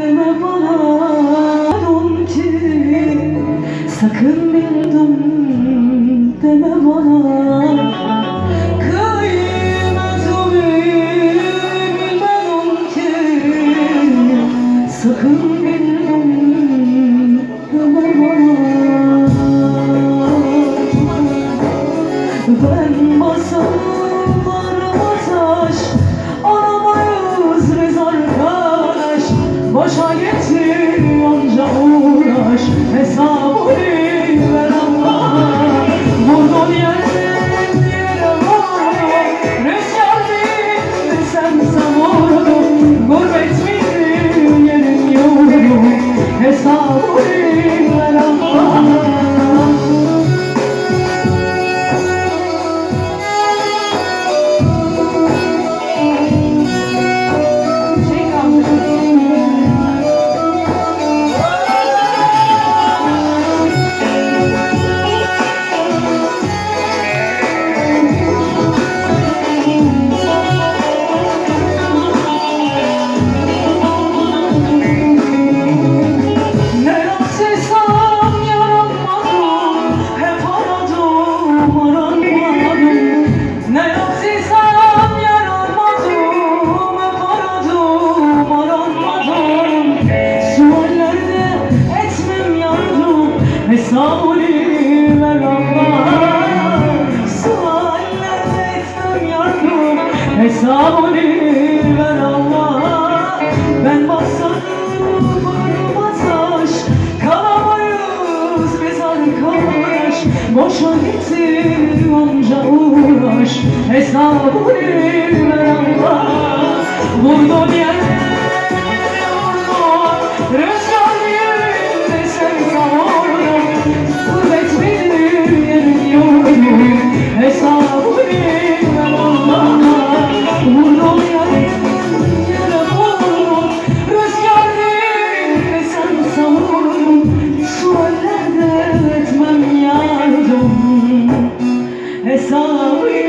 deme bana Don ki sakın bildim. Deme bana Kıymetimi bilmem ki sakın bildim. Deme bana. Ben basarım Hesabını ver Ver Allah Suallerde etmem yardım Hesabını ver Allah Ben basarım bağrıma taş Kalamayız biz arkadaş Boşa gitti onca uğraş Hesabını ver Allah Vurdun yere sabrı